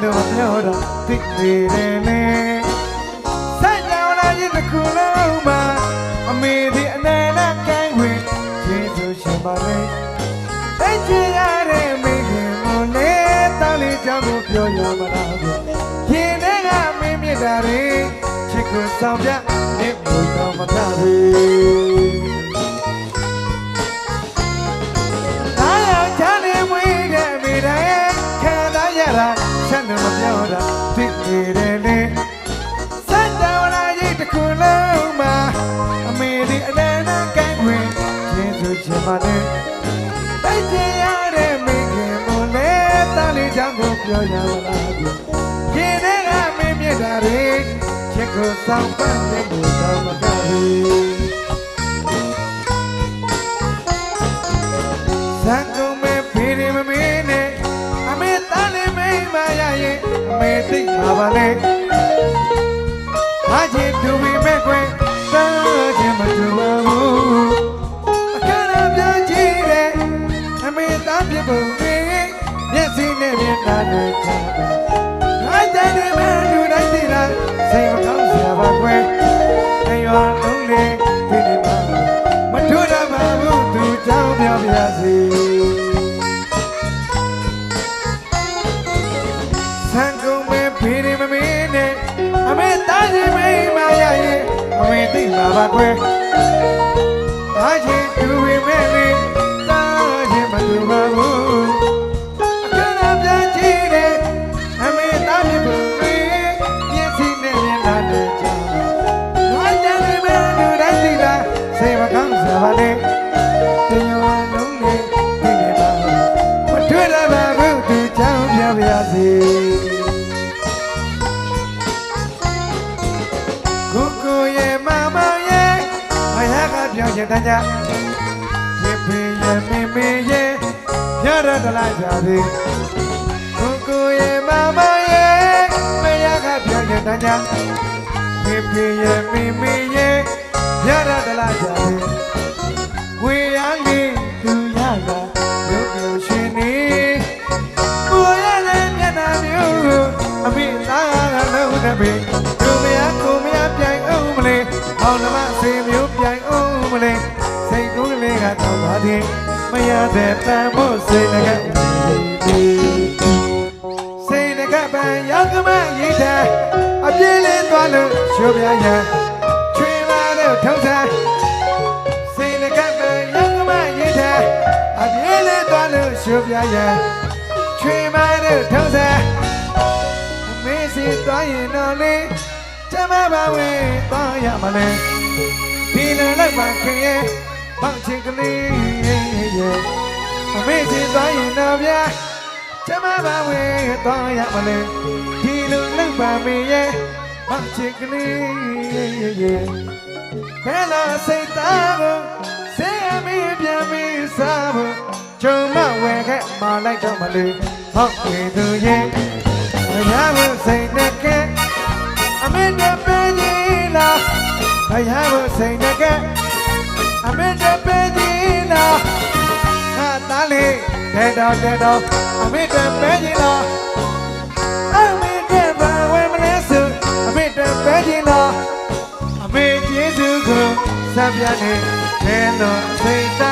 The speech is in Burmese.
ပြောတာသိနေတယ်လေဆက်ကြောင်လာရင်တစ်ခုလုံးမှာအမေဒီအနေနဲ့ကိုင်းဝင်ကျေးဇူးရှင်ပါလေသိချင်ရတဲ့မိခင်မလေးတောင်းလေးကြောင့်ကိုပြောရမလားဘူးရင်ထဲကမင်းမြတ်တာတွေချစ်ကိုဆောင်ပြနေဘူးတော့မပြဘူး တာသိနေတယ်လေစัจ java လာကြီးတစ်ခုလုံးမှာအမေဒီအနန္တကိုင်းခွင်ကျေးဇူးရှင်ပါနဲ့သိချင်ရတဲ့မိခင်မလေးတားလေးချောင်းကိုပြောရမလားဒီရင်ထဲကမင်းမြတ်တာတွေချစ်ကိုဆောင်ပတ်နေလို့တော့မကဘူး မေသိမှာပါလေအားချင်တူပြီးမဲ့ခွင်သာချင်မတူပါဘူးအခါရပြောကြည့်တယ်အမေသားပြဖို့နေမျက်စိနဲ့မျက်နှာနဲ့ချာအားကြတယ်မဲ့လူတိုင်းသိလားစိတ်မကောင်းစရာပါကွယ်အရွာလုံးလေးဒီနေ့မှမထူတတ်ပါဘူးသူကြောင့်ပြောပြစီ ပါကွယ်သားချင်းတူပေမဲ့လေသားချင်းမတူပါဘူးအခါရပြန်ကြည့်တယ်အမေသားဖြစ်ဖို့လေမျက်စိနဲ့မျက်နှာနဲ့ကြောက်ဘာကြမ်းနေမဲ့လူတိုင်းသိလားစေမကောင်းစပါလေတင်ရွာလုံးလေးဒီနေပါမတွေ့ရပါဘူးသူချောင်းပြပြစီ ကပြောင်းချင်တန်းကြရေဖေးရဲ့မေမေရဲ့ရရတလားကြသည်ကိုကိုရဲ့မမရဲ့မရကပြောင်းချင်တန်းကြရေဖေးရဲ့မေမေရဲ့ရရတလားကြသည်ဝေရလေးသူရတာရုပ်ပြောရှင်နေကိုရတဲ့မျက်နှာမျိုးအမေသားကလုံးတဲ့ပေသူမရကိုမရပြိုင်အောင်မလေးမောင်နှမစေမျိုး တဲ့တန်ဖို့စိတ်ငကစိတ်ငကပန်ရောက်ကမရိတ်တာအပြင်းလေးသွားလို့ရှိုးပြရန်ချွေလာတဲ့ထုံးစားစိတ်ကပ်ပဲရကမရေးတယ်အပြေးလေးသွားလို့ရှုပ်ပြရန်ချွေမတဲ့ထုံးစံအမေစီသွားရင်တော့လေကျမပါဝင်သွားရမလဲဒီလည်းလိုက်ပါခင်ရဲ့ မောင်ချင်ကလေးရဲ့အမေစီသွားရင်တော့ဗျာကျမပါဝင်သွားရမလဲဒီလိုလိုက်ပါမေရဲ့မောင်ချင်ကလေးရဲ့ဘယ်လာစိတ်သားကိုစေအမီးပြန်ပြီးစားဖို့ဂျုံမဝယ်ခဲ့မလိုက်တော့မလို့ဟောက်ဝေသူရဲ့မရဘူးစိတ်နဲ့ကဲအမင်းနဲ့ပဲကြီးလားမရဘူးစိတ်နဲ့ကဲအ မင်းနဲ့ပဲကြီးလားဟာသားလေးတဲ့တော့တဲ့တော့အမင်းနဲ့ပဲကြီးလားအမင်းနဲ့ဘာဝယ်မလဲဆိုအမင်းနဲ့ပဲကြီးလားအမေကျေးဇူးကိုစပ်ပြနေဘယ်လိုစိတ်သာ